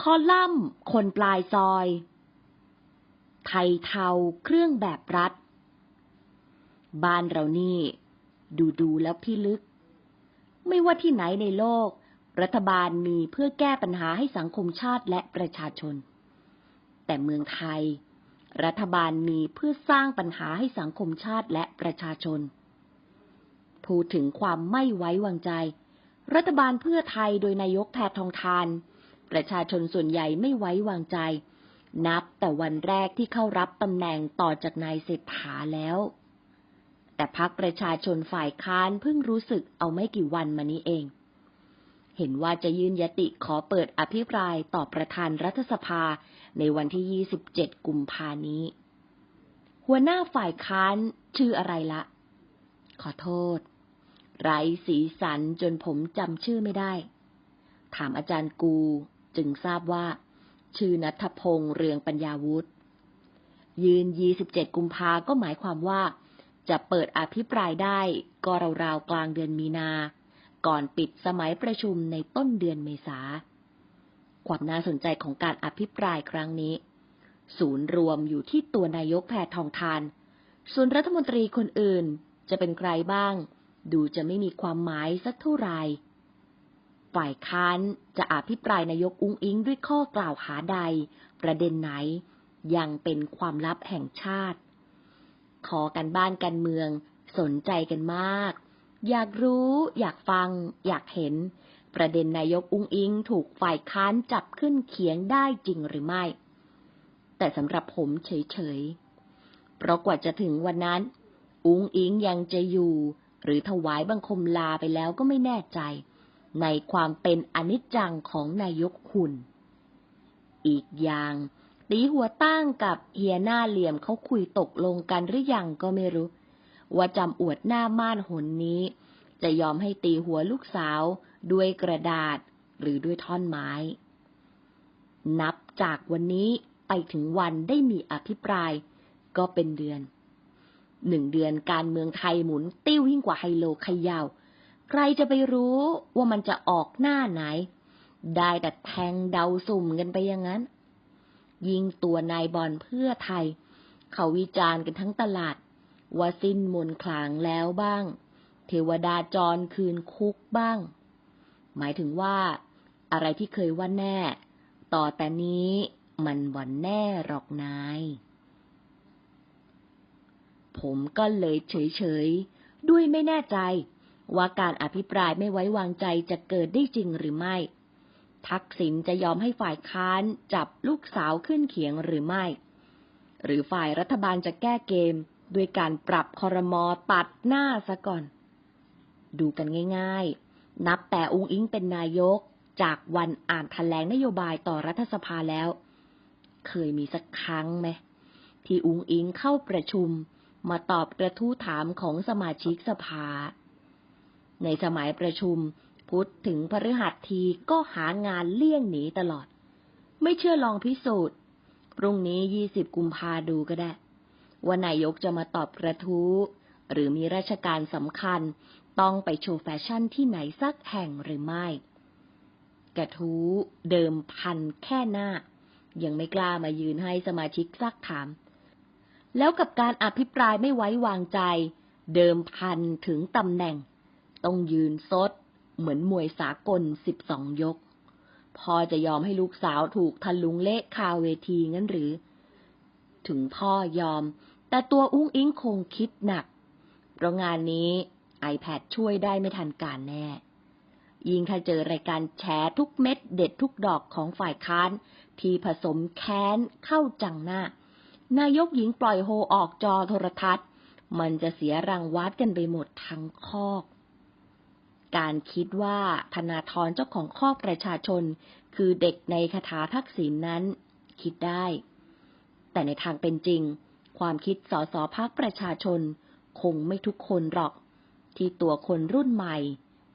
คอลัมน์ คนปลายซอย ไทยเทาเครื่องแบบรัฐ บ้านเรานี่ ดูดูแล้วพี่ลึก ไม่ว่าที่ไหนในโลก รัฐบาลมีเพื่อแก้ปัญหาให้สังคมชาติและประชาชน แต่เมืองไทย รัฐบาลมีเพื่อสร้างปัญหาให้สังคมชาติและประชาชน พูดถึงความไม่ไว้วางใจ รัฐบาลเพื่อไทยโดยนายกแพทองทาน ประชาชนส่วนใหญ่ไม่ไว้วางใจ นับแต่วันแรกที่เข้ารับตำแหน่งต่อจากนายเศรษฐาแล้ว แต่พักประชาชนฝ่ายค้านเพิ่งรู้สึกเอาไม่กี่วันมานี้เอง เห็นว่าจะยื่นยติขอเปิดอภิปรายต่อประธานรัฐสภาในวันที่ 27 กุมภานี้ หัวหน้าฝ่ายค้านชื่ออะไรละ ขอโทษ ไร้สีสันจนผมจำชื่อไม่ได้ถามอาจารย์กู จึงทราบว่า ชื่อนัทพงษ์เรืองปัญญาวุฒิยืน 27 กุมภาก็หมายความว่า จะเปิดอภิปรายได้ก็ราวๆกลางเดือนมีนา ก่อนปิดสมัยประชุมในต้นเดือนเมษา ความน่าสนใจของการอภิปรายครั้งนี้ ศูนย์รวมอยู่ที่ตัวนายกแพทองทาน ส่วนรัฐมนตรีคนอื่นจะเป็นใครบ้าง ดูจะไม่มีความหมายสักเท่าไหร่ ฝ่ายค้านจะอภิปรายนายกอุ้งอิงด้วยข้อกล่าวหาใด ประเด็นไหน ยังเป็นความลับแห่งชาติ ขอกันบ้านกันเมือง สนใจกันมาก อยากรู้ อยากฟัง อยากเห็น ประเด็นนายกอุ้งอิงถูกฝ่ายค้านจับขึ้นเขียงได้จริงหรือไม่ แต่สำหรับผมเฉยๆ เพราะกว่าจะถึงวันนั้น อุ้งอิงยังจะอยู่ หรือถวายบังคมลาไปแล้วก็ไม่แน่ใจ ในความเป็นอนิจจังของนายกคุณ อีกอย่างตีหัวตั้งกับเฮียหน้าเหลี่ยมเขาคุยตกลงกันหรือยังก็ไม่รู้ ว่าจำอวดหน้าม่านหนนี้ จะยอมให้ตีหัวลูกสาวด้วยกระดาษหรือด้วยท่อนไม้ นับจากวันนี้ไปถึงวันได้มีอภิปรายก็เป็นเดือน หนึ่งเดือนการเมืองไทยหมุนติ้วยิ่งกว่าไฮโลขยาว ใครจะไปรู้ว่ามันจะออกหน้าไหน ได้แต่แทงเดาสุ่มกันไปอย่างนั้น ยิงตัวนายบอลเพื่อไทย เขาวิจารณ์กันทั้งตลาด ว่าสิ้นมนต์ขลางแล้วบ้าง เทวดาจรคืนคุกบ้าง หมายถึงว่า อะไรที่เคยว่าแน่ ต่อแต่นี้มันบ่นแน่หรอกนายผมก็เลยเฉยๆ ด้วยไม่แน่ใจ ว่าการอภิปรายไม่ไว้วางใจจะเกิดได้จริงหรือไม่ ทักษิณจะยอมให้ฝ่ายค้านจับลูกสาวขึ้นเขียงหรือไม่ หรือฝ่ายรัฐบาลจะแก้เกมด้วยการปรับคอรมอตัดหน้าซะก่อน ดูกันง่ายๆ นับแต่อุ้งอิงเป็นนายกจากวันอ่านแถลงนโยบายต่อรัฐสภาแล้ว เคยมีสักครั้งไหม ที่อุ้งอิงเข้าประชุมมาตอบกระทู้ถามของสมาชิกสภา ในสมัยประชุม พุธถึงพฤหัสทีก็หางานเลี่ยงหนีตลอด ไม่เชื่อลองพิสูจน์ พรุ่งนี้ยี่สิบกุมภาดูก็ได้ ว่านายกจะมาตอบกระทู้ หรือมีราชการสำคัญ ต้องไปโชว์แฟชั่นที่ไหนสักแห่งหรือไม่ กระทู้เดิมพันแค่หน้า ยังไม่กล้ามายืนให้สมาชิกซักถาม แล้วกับการอภิปรายไม่ไว้วางใจ เดิมพันถึงตำแหน่ง ต้องยืนซด เหมือนมวยสากลสิบสองยก พอจะยอมให้ลูกสาวถูกทะลุงเละคาเวทีงั้นหรือ ถึงพ่อยอม แต่ตัวอุ้งอิงคงคิดหนัก เพราะงานนี้ iPad ช่วยได้ไม่ทันการแน่ ยิ่งถ้าเจอรายการแฉทุกเม็ดเด็ดทุกดอกของฝ่ายค้าน ที่ผสมแค้นเข้าจังหน้า นายกหญิงปล่อยโฮออกจอโทรทัศน์ มันจะเสียรังวัดกันไปหมดทั้งคอก การคิดว่าธนาธรเจ้าของคอกประชาชน คือเด็กในคาถาทักษิณนนั้น คิดได้ แต่ในทางเป็นจริง ความคิดสสพักประชาชน คงไม่ทุกคนหรอก ที่ตัวคนรุ่นใหม่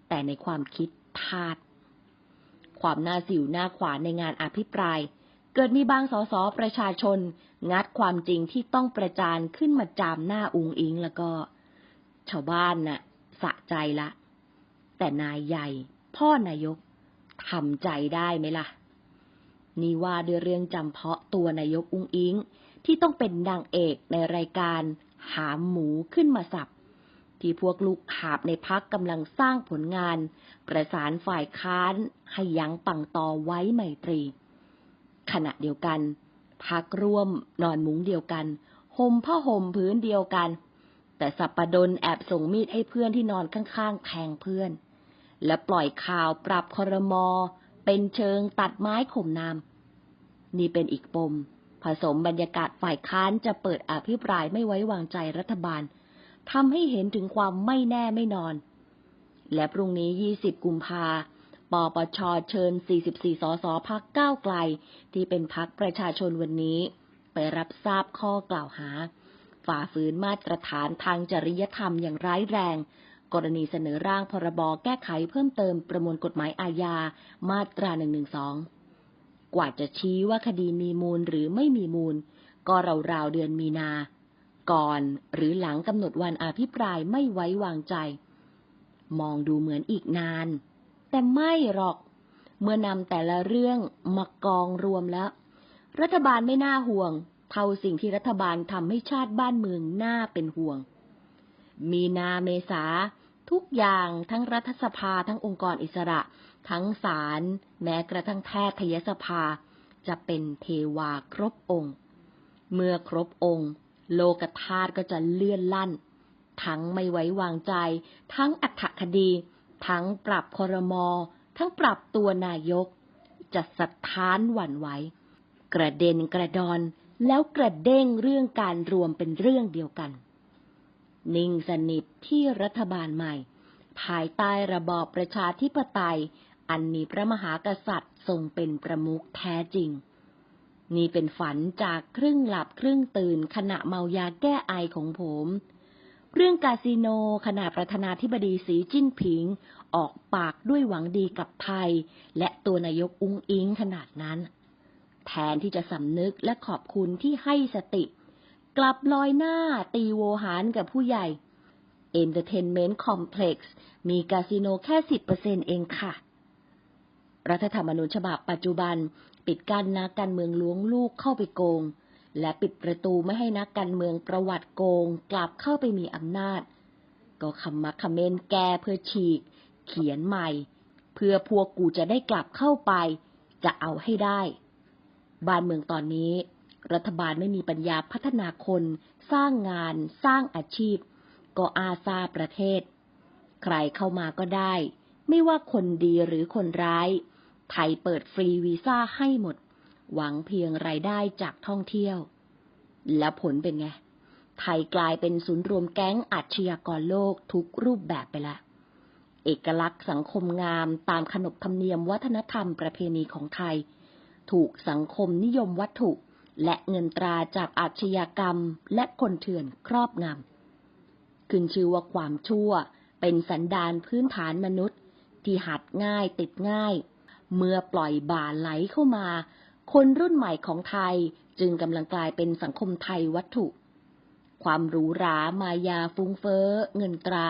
แต่ในความคิดทาด ความน่าสิวหน้าขวานในงานอภิปราย เกิดมีบางสสประชาชน งัดความจริงที่ต้องประจานขึ้นมาจามหน้าอุงอิงแล้วก็ ชาวบ้านน่ะสะใจละ แต่นายใหญ่ พ่อนายกทำใจได้ไหมล่ะ นี่ว่าด้วยเรื่องจำเพาะตัวนายกอุ้งอิง ที่ต้องเป็นนางเอกในรายการ หามหมูขึ้นมาสับ ที่พวกลูกหาบในพักกำลังสร้างผลงาน ประสานฝ่ายค้านให้ยั้งปังตอไว้ไมตรี ขณะเดียวกันพักร่วมนอนมุ้งเดียวกันห่มผ้าห่มพื้นเดียวกัน แต่สัปปดนแอบส่งมีดให้เพื่อนที่นอนข้างๆแทงเพื่อน และปล่อยข่าวปรับคอรมอ เป็นเชิงตัดไม้ข่มนามนี่เป็นอีกปม ผสมบรรยากาศฝ่ายค้านจะเปิดอภิปรายไม่ไว้วางใจรัฐบาลทำให้เห็นถึงความไม่แน่ไม่นอน และพรุ่งนี้ 20 กุมภาปปช เชิญ 44 สสพักก้าวไกล ที่เป็นพักประชาชนวันนี้ ไปรับทราบข้อกล่าวหา ฝ่าฝืนมาตรฐานทางจริยธรรมอย่างร้ายแรง กรณีเสนอร่างพรบแก้ไขเพิ่มเติมประมวลกฎหมายอาญามาตรา112 กว่าจะชี้ว่าคดีมีมูลหรือไม่มีมูล ก็ราวๆเดือนมีนา ก่อนหรือหลังกำหนดวันอภิปรายไม่ไว้วางใจ มองดูเหมือนอีกนาน แต่ไม่หรอก เมื่อนำแต่ละเรื่องมากองรวมแล้ว รัฐบาลไม่น่าห่วง เท่าสิ่งที่รัฐบาลทำให้ชาติบ้านเมืองน่าเป็นห่วง มีนาเมษาทุกอย่างทั้งรัฐสภาทั้งองค์กรอิสระ ทั้งศาลแม้กระทั่งแพทยสภา จะเป็นเทวาครบองค์ เมื่อครบองค์ โลกธาตุก็จะเลื่อนลั่น ทั้งไม่ไว้วางใจ ทั้งอัถคดี ทั้งปรับคอรมอ ทั้งปรับตัวนายก จะสะท้านหวั่นไหวกระเด็นกระดอน แล้วกระเด้งเรื่องการรวมเป็นเรื่องเดียวกัน นิ่งสนิทที่รัฐบาลใหม่ ภายใต้ระบอบประชาธิปไตย อันมีพระมหากษัตริย์ทรงเป็นประมุขแท้จริง นี่เป็นฝันจากครึ่งหลับครึ่งตื่นขณะเมายาแก้ไอของผม เรื่องคาสิโนขณะประธานาธิบดีสีจิ้นผิง ออกปากด้วยหวังดีกับไทย และตัวนายกอุ้งอิงขนาดนั้น แทนที่จะสำนึกและขอบคุณที่ให้สติ กลับลอยหน้าตีโวหารกับผู้ใหญ่ Entertainment Complex มีคาสิโนแค่ 10%เองค่ะ รัฐธรรมนูญฉบับปัจจุบัน ปิดกั้นนักการเมืองล้วงลูกเข้าไปโกง และปิดประตูไม่ให้นักการเมืองประวัติโกง กลับเข้าไปมีอำนาจ ก็คำมักคำเมนแก้เพื่อฉีก เขียนใหม่ เพื่อพวกกูจะได้กลับเข้าไป จะเอาให้ได้ บ้านเมืองตอนนี้ รัฐบาลไม่มีปัญญาพัฒนาคน สร้างงาน สร้างอาชีพ ก็อาซาประเทศ ใครเข้ามาก็ได้ ไม่ว่าคนดีหรือคนร้าย ไทยเปิดฟรีวีซ่าให้หมด หวังเพียงรายได้จากท่องเที่ยว แล้วผลเป็นไง ไทยกลายเป็นศูนย์รวมแก๊งอาชญากรโลกทุกรูปแบบไปแล้วเอกลักษณ์สังคมงามตามขนบธรรมเนียมวัฒนธรรมประเพณีของไทย ถูกสังคมนิยมวัตถุ และเงินตราจากอาชญากรรมและคนเถื่อนครอบงำขึ้นชื่อว่าความชั่วเป็นสันดานพื้นฐานมนุษย์ ที่หัดง่ายติดง่าย เมื่อปล่อยบ่าไหลเข้ามา คนรุ่นใหม่ของไทยจึงกำลังกลายเป็นสังคมไทยวัตถุ ความหรูหรามายาฟุ้งเฟ้อ เงินตรา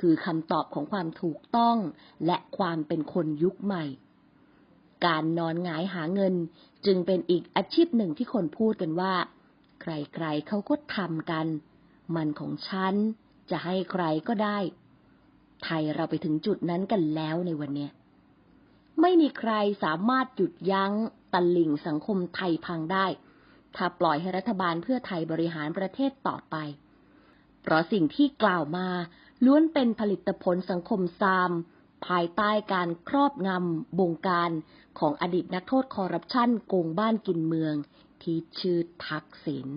คือคำตอบของความถูกต้องและความเป็นคนยุคใหม่ การนอนหงายหาเงิน จึงเป็นอีกอาชีพหนึ่งที่คนพูดกันว่า ใครๆเขาก็ทำกัน มันของฉันจะให้ใครก็ได้ ไทยเราไปถึงจุดนั้นกันแล้วในวันนี้ไม่มีใครสามารถหยุดยั้งตะลิ่งสังคมไทยพังได้ ถ้าปล่อยให้รัฐบาลเพื่อไทยบริหารประเทศต่อไป เพราะสิ่งที่กล่าวมาล้วนเป็นผลิตผลสังคมซาม ภายใต้การครอบงำบงการของอดีตนักโทษคอร์รัปชันโกงบ้านกินเมือง ที่ชื่อทักษิณ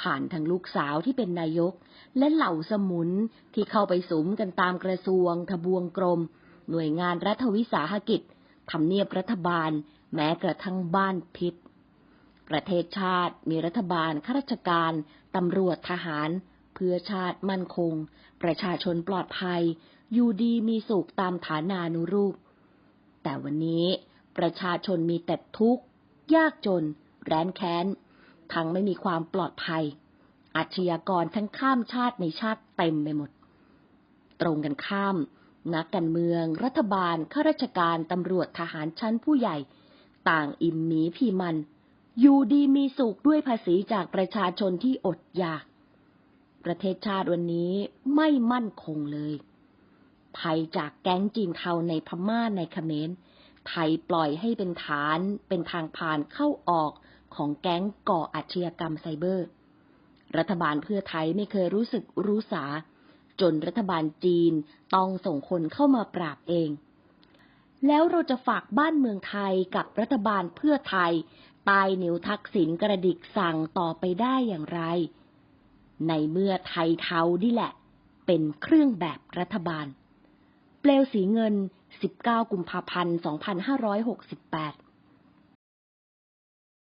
ผ่านทางลูกสาวที่เป็นนายก และเหล่าสมุนที่เข้าไปสุมกันตามกระทรวง ทบวงกรม หน่วยงานรัฐวิสาหกิจทำเนียบรัฐบาล แม้กระทั่งบ้านพิษประเทศชาติมีรัฐบาลข้าราชการตำรวจทหาร เพื่อชาติมั่นคง ประชาชนปลอดภัย อยู่ดีมีสุขตามฐานานุรูป แต่วันนี้ประชาชนมีแต่ทุกข์ ยากจน แร้นแค้น ทั้งไม่มีความปลอดภัย อาชญากรทั้งข้ามชาติในชาติเต็มไปหมด ตรงกันข้าม นักการเมือง รัฐบาล ข้าราชการ ตำรวจทหารชั้นผู้ใหญ่ ต่างอิ่มหมีพี่มัน อยู่ดีมีสุขด้วยภาษีจากประชาชนที่อดอยาก ประเทศชาติวันนี้ไม่มั่นคงเลย ภัยจากแก๊งจีนเทาในพม่าในเขมร ไทยปล่อยให้เป็นฐานเป็นทางผ่านเข้าออกของแก๊งก่ออาชญากรรมไซเบอร์ รัฐบาลเพื่อไทยไม่เคยรู้สึกรู้สา จนรัฐบาลจีนต้องส่งคนเข้ามาปราบเอง แล้วเราจะฝากบ้านเมืองไทยกับรัฐบาลเพื่อไทยตายนิ้วทักษิณกระดิกสั่งต่อไปได้อย่างไร ในเมื่อไทยเทานี่แหละ เป็นเครื่องแบบรัฐบาล เปลวสีเงิน 19 กุมภาพันธ์ 2568